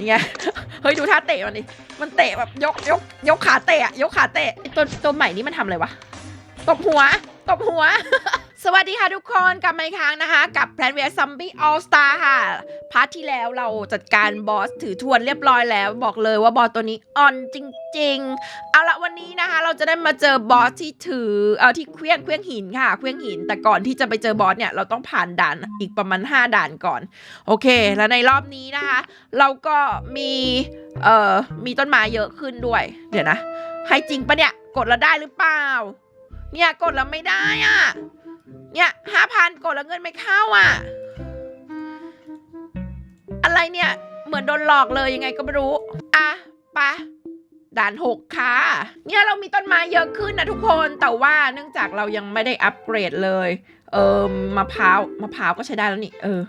นี่ไง เฮ้ยดูท่าเตะมันดิ มันเตะแบบยกยกยกขาเตะยกขาเตะไอ้ตัวตัวใหม่นี่มันทำอะไรวะ ตบหัว ตบหัว สวัสดีค่ะทุกคนกลับมาอีกครั้งนะคะ กับ Plan v s Zombie All Star ค่ะ พาร์ทที่แล้วเราจัดการบอสถือทวนเรียบร้อยแล้ว บอกเลยว่าบอสตัวนี้อ่อนจริง ๆ เอาละวันนี้นะคะ เราจะได้มาเจอบอสที่ถือเอ่อที่เคลี้ยงเคลี้ยงหินค่ะเคลี้ยงหิน แต่ก่อนที่จะไปเจอบอสเนี่ยเราต้องผ่านด่านอีกประมาณ 5 ด่านก่อน โอเค แล้วในรอบนี้นะคะ เราก็มีเอ่อมีต้นไม้เยอะขึ้นด้วย เดี๋ยวนะให้จริงปะเนี่ยกดแล้วได้หรือเปล่า เนี่ยกดแล้วไม่ได้อะ เนี่ยห้าพันกดแล้วเงินไม่เข้าอะ อะไรเนี่ย เหมือนโดนหลอกเลยยังไงก็ไม่รู้ อะปะด่านหกค่ะ เนี่ยเรามีต้นไม้เยอะขึ้นนะทุกคน แต่ว่าเนื่องจากเรายังไม่ได้อัปเกรดเลย เออมะพร้าว มะพร้าวก็ใช้ได้แล้วนี่ เออ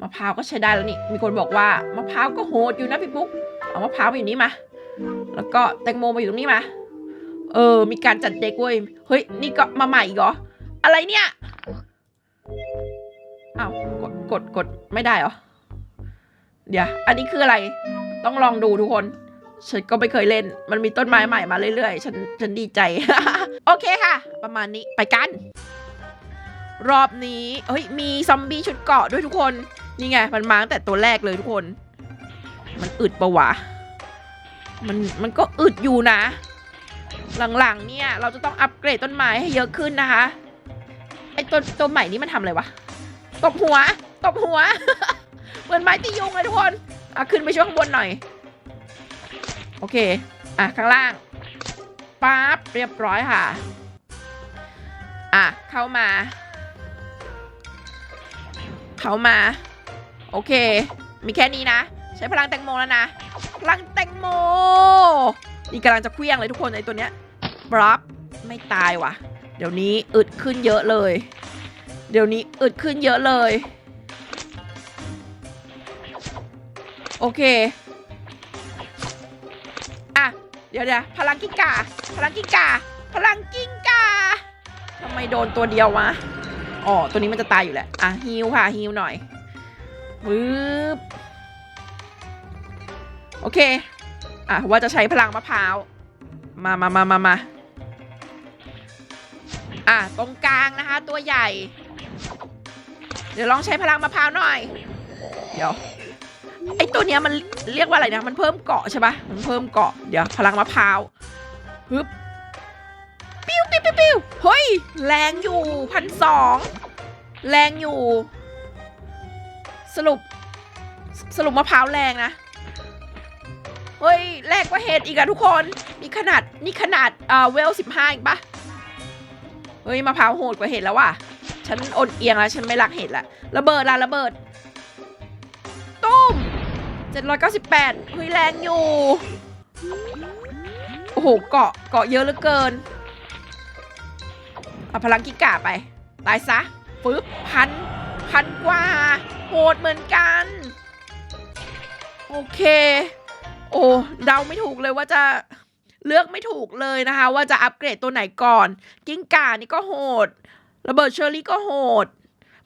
มะพร้าวก็ใช้ได้แล้วนี่ มีคนบอกว่ามะพร้าวก็โหดอยู่นะพี่ปุ๊ก เอามะพร้าวมาอยู่นี่มา แล้วก็แตงโมมาอยู่ตรงนี้มา เออ มีการจัดเด็กเว้ย เฮ้ย นี่ก็มาใหม่อีกเหรอ อะไรเนี่ยอ้าวกดกดกดไม่ได้เหรอ เดี๋ยว อันนี้คืออะไร ต้องลองดูทุกคน ฉันก็ไม่เคยเล่น มันมีต้นไม้ใหม่มาเรื่อยๆ ฉันฉันดีใจ โอเคค่ะ ประมาณนี้ไปกัน รอบนี้เฮ้ยมีซอมบี้ชุดเกาะด้วยทุกคน นี่ไง มันมาตั้งแต่ตัวแรกเลยทุกคน มันอึดปะวะ มันมันก็อึดอยู่นะ หลังๆเนี่ย เราจะต้องอัปเกรดต้นไม้ให้เยอะขึ้นนะคะ ไอตัวตัวใหม่นี่มันทำอะไรวะ ตบหัว ตบหัว เหมือนไม้ตียุงเลยทุกคน อะขึ้นไปช่วงข้างบนหน่อย โอเค อะข้างล่างปั๊บเรียบร้อยค่ะ อะเข้ามา เข้ามา โอเค มีแค่นี้นะ ใช้พลังแตงโมแล้วนะ พลังแตงโม นี่กำลังจะเคลี้ยงเลยทุกคนไอตัวเนี้ยบรับไม่ตายว่ะ เดี๋ยวนี้อึดขึ้นเยอะเลย เดี๋ยวนี้อึดขึ้นเยอะเลย โอเค อะ เดี๋ยวเดี๋ยวพลังกิ้งกา พลังกิ้งกา พลังกิ้งกาทำไมโดนตัวเดียววะ อ๋อ ตัวนี้มันจะตายอยู่แหละ อะฮิวค่ะฮิวหน่อยปึ๊บโอเค อะ ว่าจะใช้พลังมะพร้าว มามามามามา อะตรงกลางนะคะ ตัวใหญ่ เดี๋ยวลองใช้พลังมะพร้าวหน่อย เดี๋ยวไอตัวเนี้ยมันเรียกว่าอะไรนะ มันเพิ่มเกาะใช่ปะมันเพิ่มเกาะ เดี๋ยวพลังมะพร้าวฮึบปิ้วปิ้วปิ้วปิ้วเฮ้ย แรงอยู่พันสองแรงอยู่ สรุป สรุปมะพร้าวแรงนะ เฮ้ย แรกกว่าเห็ดอีกอะทุกคน นี่ขนาด นี่ขนาดเอ่อเวลสิบห้าอีกปะ เฮ้ยมะพร้าวโหดกว่าเห็ดแล้วว่ะ ฉันอดเอียงแล้ว ฉันไม่รักเห็ดละระเบิดละระเบิดตุ้มเจ็ดร้อยเก้าสิบแปดเฮ้ยแรงอยู่ โอ้โหเกาะเกาะเยอะเหลือเกิน เอาพลังกิกาไป ตายซะปึ๊บพันพันกว่า โหดเหมือนกัน โอเค โอ้เดาไม่ถูกเลยว่าจะ เลือกไม่ถูกเลยนะคะ ว่าจะอัปเกรดตัวไหนก่อน กิ้งก่านี่ก็โหด ระเบิดเชอร์รี่ก็โหด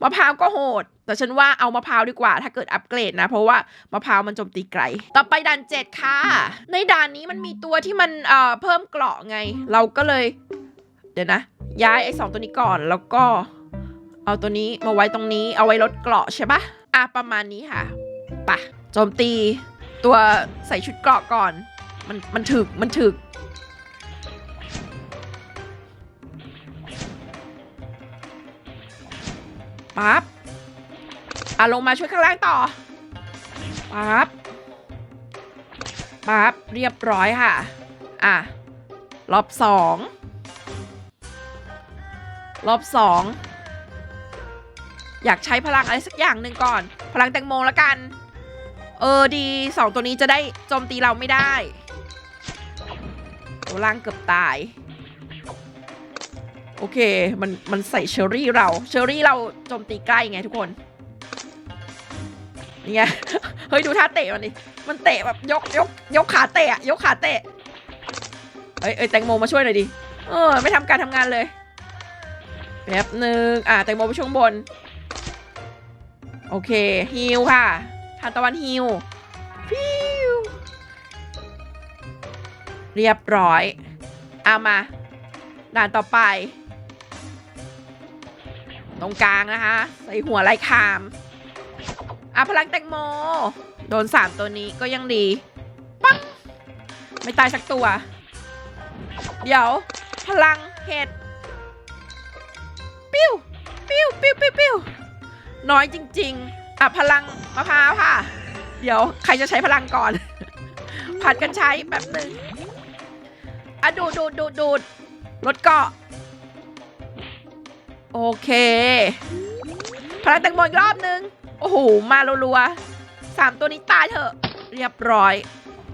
มะพร้าวก็โหด แต่ฉันว่าเอามะพร้าวดีกว่า ถ้าเกิดอัปเกรดนะ เพราะว่ามะพร้าวมันโจมตีไกล ต่อไปด่านเจ็ดค่ะ ในด่านนี้มันมีตัวที่มันเอ่อเพิ่มเกราะไง เราก็เลย เดี๋ยวนะ ย้ายไอ้สองตัวนี้ก่อนแล้วก็ เอาตัวนี้มาไว้ตรงนี้ เอาไว้ลดเกราะใช่ปะอะประมาณนี้ค่ะปะโจมตี ตัวใส่ชุดเกราะก่อน มันมันถึกมันถึก ปั๊บอะลงมาช่วยข้างล่างต่อปั๊บปั๊บเรียบร้อยค่ะ อะ รอบสองรอบสองอยากใช้พลังอะไรสักอย่างหนึ่งก่อน พลังแตงโมล้วกัน เออดีสองตัวนี้จะได้โจมตีเราไม่ได้ตัวล่างเกือบตาย โอเค มันมันใส่เชอรี่เรา เชอรี่เราโจมตีใกล้ไงทุกคนนี่ไง เฮ้ยดูท่าเตะมันดิ มันเตะแบบยกยกยกขาเตะยกขาเตะ เอ้ยเอ้ยแตงโมมาช่วยหน่อยดิ เออไม่ทำการทำงานเลย แป๊บหนึ่งอะแตงโมไปช่วงบน โอเคฮิวค่ะทานตะวันฮิวฟิวเรียบร้อย เอามาด่านต่อไป ตรงกลางนะคะ ใส่หัวไล่คามอะพลังแตงโม โดนสามตัวนี้ก็ยังดีปังไม่ตายสักตัว เดี๋ยว พลังเห็ดปิ้วปิ้วปิ้วปิ้วปิ้วน้อยจริง ๆ อะพลังมะพร้าวค่ะ เดี๋ยวใครจะใช้พลังก่อน ผัดกันใช้แบบหนึ่งอะดูดดูดดูดดูดรถเกาะ โอเคพลังแตงโมอีกรอบนึง โอ้โห มารัวๆสามตัวนี้ตายเถอะ เรียบร้อย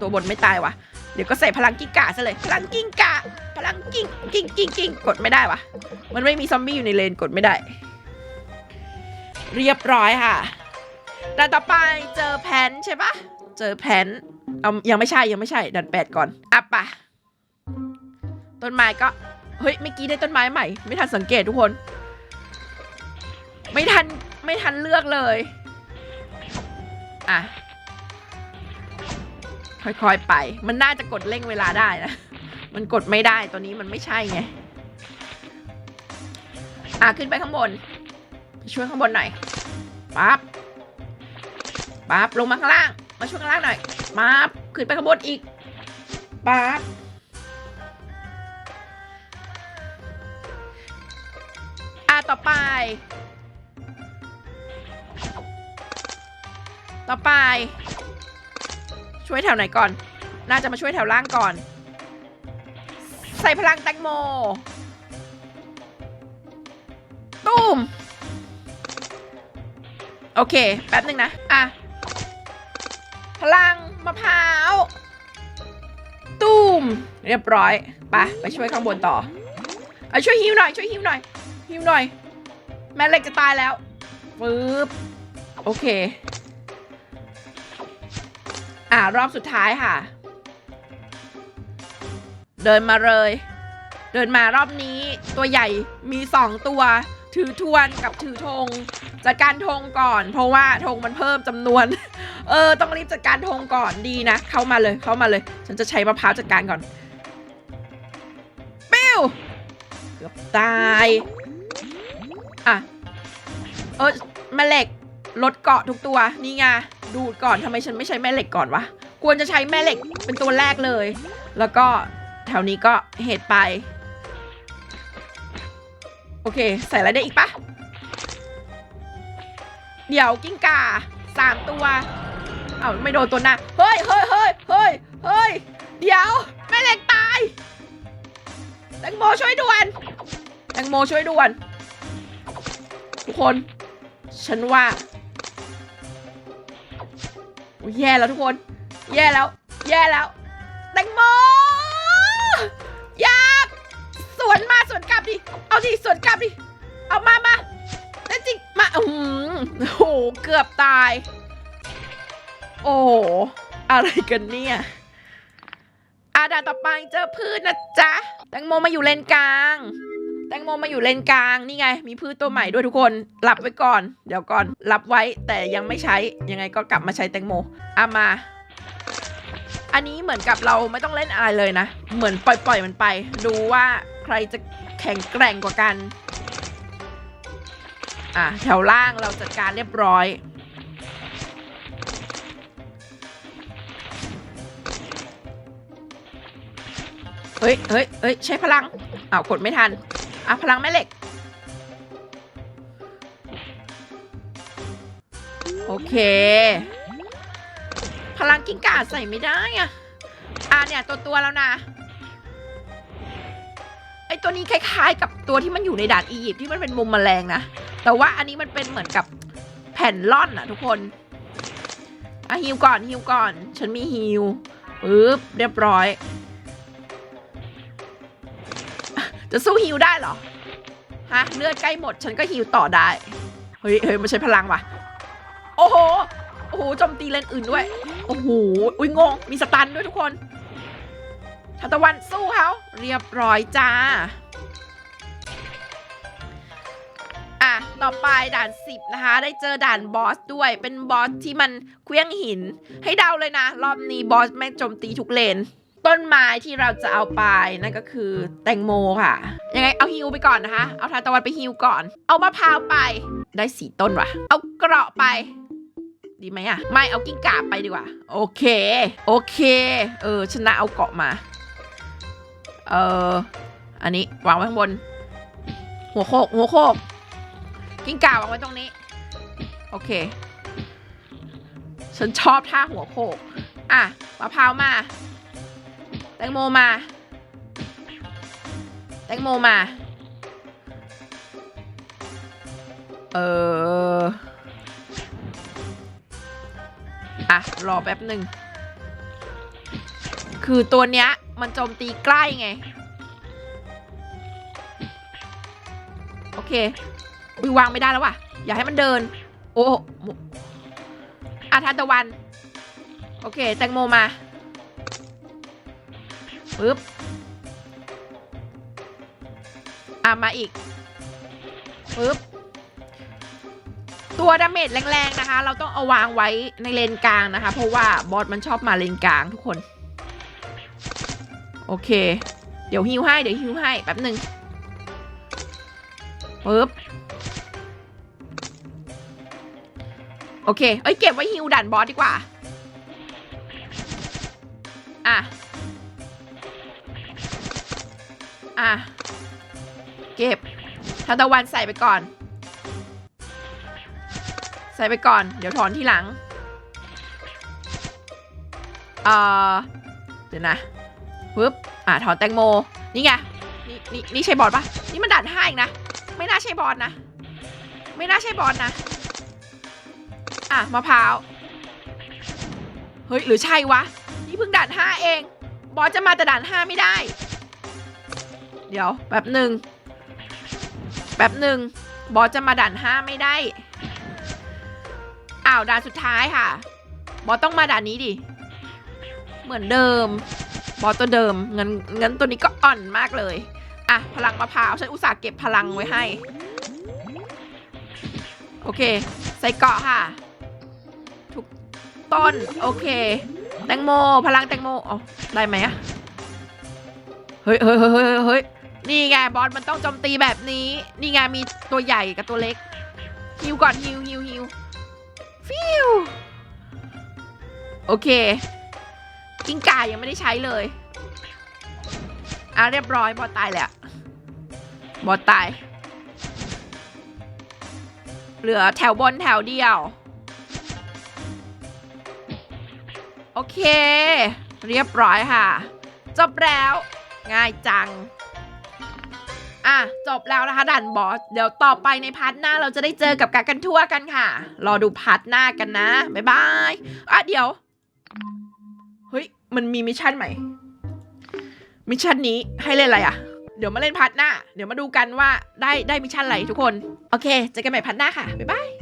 ตัวบนไม่ตายวะเดี๋ยวก็ใส่พลังกิ้งก่าซะเลย พลังกิ้งก่าพลังกิ้งกิ้งกิ้งกิ้งกดไม่ได้วะมันไม่มีซอมบี้อยู่ในเลนกดไม่ได้ เรียบร้อยค่ะด่านต่อไปเจอแผนใช่ปะเจอแผนเอายังไม่ใช่ยังไม่ใช่ดันแปดก่อนอะปะต้นไม้ก็เฮ้ยเมื่อกี้ได้ต้นไม้ใหม่ ไม่ทันสังเกตทุกคน ไม่ทันไม่ทันเลือกเลย อะ ค่อยๆไป มันน่าจะกดเร่งเวลาได้นะ มันกดไม่ได้ตัวนี้มันไม่ใช่ไง อะขึ้นไปข้างบนไปช่วยข้างบนหน่อย ปั๊บ ปั๊บ ลงมาข้างล่าง มาช่วยข้างล่างหน่อย ปั๊บ ขึ้นไปข้างบนอีก ปั๊บอะต่อไป ต่อไป ช่วยแถวไหนก่อน น่าจะมาช่วยแถวล่างก่อน ใส่พลังแตงโมตุ้มโอเค แป๊บหนึ่งนะ อะ พลังมะพร้าวตุ้มเรียบร้อย ไป ไปช่วยข้างบนต่อเอาช่วยฮิวหน่อย ช่วยฮิวหน่อย ฮิวหน่อย แม่เหล็กจะตายแล้วปึ๊บโอเค อ่ารอบสุดท้ายค่ะ เดินมาเลย เดินมารอบนี้ตัวใหญ่มีสองตัว ถือทวนกับถือธงจัดการธงก่อน เพราะว่าธงมันเพิ่มจำนวน เออ ต้องรีบจัดการธงก่อนดีนะ เข้ามาเลยเข้ามาเลย ฉันจะใช้มะพร้าวจัดการก่อนปิ้วเกือบตาย อะ เออแม่เหล็ก ลดเกาะทุกตัวนี่ไงดูดก่อนทำไมฉันไม่ใช้แม่เหล็กก่อนวะควรจะใช้แม่เหล็กเป็นตัวแรกเลย แล้วก็แถวนี้ก็เหตุไป โอเค ใส่อะไรได้อีกปะเดี๋ยวกิ้งก่าสามตัวเอ้าไม่โดนตัวหน้าเฮ้ยเฮ้ยเฮ้ยเฮ้ยเฮ้ยเดี๋ยวแม่เหล็กตายแตงโมช่วยด่วนแตงโมช่วยด่วนทุกคน ฉันว่า อ้ยแย่แล้วทุกคน แย่แล้ว แย่แล้วแตงโมอยากสวนมาสวนกลับดิ เอาดิสวนกลับดิ เอามามาแล้วจริงมาอืมโอ้โหเกือบตาย โอ้โหอะไรกันเนี่ยอาดานต่อไปเจอพืชนะจ๊ะ แตงโมมาอยู่เลนกลาง แตงโมมาอยู่เลนกลางนี่ไง มีพืชตัวใหม่ด้วยทุกคนรับไว้ก่อน เดี๋ยวก่อนรับไว้แต่ยังไม่ใช้ยังไงก็กลับมาใช้แตงโมเอามา อันนี้เหมือนกับเราไม่ต้องเล่นอะไรเลยนะ เหมือนปล่อยๆมันไป ดูว่าใครจะแข็งแกร่งกว่ากันอะแถวล่างเราจัดการเรียบร้อยเฮ้ยเฮ้ยเฮ้ยใช้พลังอ้าวกดไม่ทัน อะพลังแม่เหล็ก โอเค พลังกิ้งก่าใส่ไม่ได้อะอะเนี่ยตัวตัวแล้วนะ ไอตัวนี้คล้ายๆ กับตัวที่มันอยู่ในด่านอียิปต์ที่มันเป็นมุมแมลงนะ แต่ว่าอันนี้มันเป็นเหมือนกับแผ่นล่อนอะทุกคนอะฮิวก่อนฮิวก่อน ฉันมีฮิวปึ๊บเรียบร้อย จะสู้ฮิวได้เหรอ ฮะ เลือดใกล้หมดฉันก็ฮิวต่อได้ เฮ้ยเฮ้ยมันใช้พลังว่ะ โอ้โห โอ้โหโจมตีเลนอื่นด้วย โอ้โห อุ้ยงง มีสตันด้วยทุกคนทันตะวันสู้เขาเรียบร้อยจ้า อะ ต่อไปด่าน 10 นะคะ ได้เจอด่านบอสด้วย เป็นบอสที่มันเคลี้ยงหิน ให้เดาเลยนะ รอบนี้บอสแม่งโจมตีทุกเลน ต้นไม้ที่เราจะเอาไปนั่นก็คือแตงโมค่ะยังไงเอาฮิวไปก่อนนะคะ เอาทานตะวันไปฮิวก่อน เอามะพร้าวไปได้สีต้นว่ะ เอาเกราะไปดีไหมอะไม่เอากิ้งก่าไปดีกว่า โอเค โอเค เออชนะเอาเกาะมา เอออันนี้วางไว้ข้างบน หัวโคกหัวโคกกิ้งก่าวางไว้ตรงนี้ โอเค ฉันชอบท่าหัวโคก อะมะพร้าวมา แตงโมมา แตงโมมา เอออะ รอแป๊บหนึ่ง คือตัวเนี้ย มันโจมตีใกล้ไง โอเควิวางไม่ได้แล้วว่ะ อย่าให้มันเดิน โอ้อาทานตะวัน โอเค แตงโมมา ปึ๊บ อะ มาอีก ปึ๊บ ตัวดาเมจแรงๆนะคะ เราต้องเอาวางไว้ในเลนกลางนะคะ เพราะว่าบอสมันชอบมาเลนกลางทุกคน โอเค เดี๋ยวฮิวให้ เดี๋ยวฮิวให้ แป๊บหนึ่งปึ๊บ โอเค เอ้ย เก็บไว้ฮิวดันบอสดีกว่า อะ อะ เก็บทานตะวันใส่ไปก่อน ใส่ไปก่อน เดี๋ยวถอนทีหลัง เอ่อ เดี๋ยวนะปึ๊บ อะ ถอนแตงโม นี่ไง นี่นี่นี่ใช่บอลปะนี่มันด่านห้าอีกนะ ไม่น่าใช่บอลนะ ไม่น่าใช่บอลนะ อะ มะพร้าว เฮ้ย หรือใช่วะ นี่เพิ่งด่านห้าเอง บอสจะมาแต่ด่านห้าไม่ได้ เดี๋ยวแป๊บหนึ่งแป๊บหนึ่งบอสจะมาด่านห้าไม่ได้อ้าวด่านสุดท้ายค่ะ บอสต้องมาด่านนี้ดิ เหมือนเดิม บอสตัวเดิมเงั้นงั้นตัวนี้ก็อ่อนมากเลย อะ พลังมะพร้าวฉันอุตส่าห์เก็บพลังไว้ให้ โอเค ใส่เกาะค่ะ ทุกต้น โอเค แตงโม พลังแตงโมอ๋อได้ไหมอะ เฮ้ยเฮ้ยเฮ้ยเฮ้ยเฮ้ยนี่ไงบอสมันต้องโจมตีแบบนี้ นี่ไงมีตัวใหญ่กับตัวเล็กฮิวก่อนฮิวฮิวฮิวฟิวโอเคกิ้งก่ายังไม่ได้ใช้เลยอะเรียบร้อยบอสตายแล้วบอสตาย เหลือแถวบนแถวเดียว โอเค เรียบร้อยค่ะ จบแล้ว ง่ายจัง อะ จบแล้วนะคะด่านบอส เดี๋ยวต่อไปในพาร์ทหน้าเราจะได้เจอกับกากันทั่วกันค่ะ รอดูพาร์ทหน้ากันนะ บ๊ายบาย อะ เดี๋ยว เฮ้ย มันมีมิชชั่นใหม่ มิชชั่นนี้ให้เล่นอะไรอะ เดี๋ยวมาเล่นพาร์ทหน้า เดี๋ยวมาดูกันว่าได้ได้มิชชั่นอะไรทุกคน โอเค เจอกันใหม่พาร์ทหน้าค่ะ บ๊ายบาย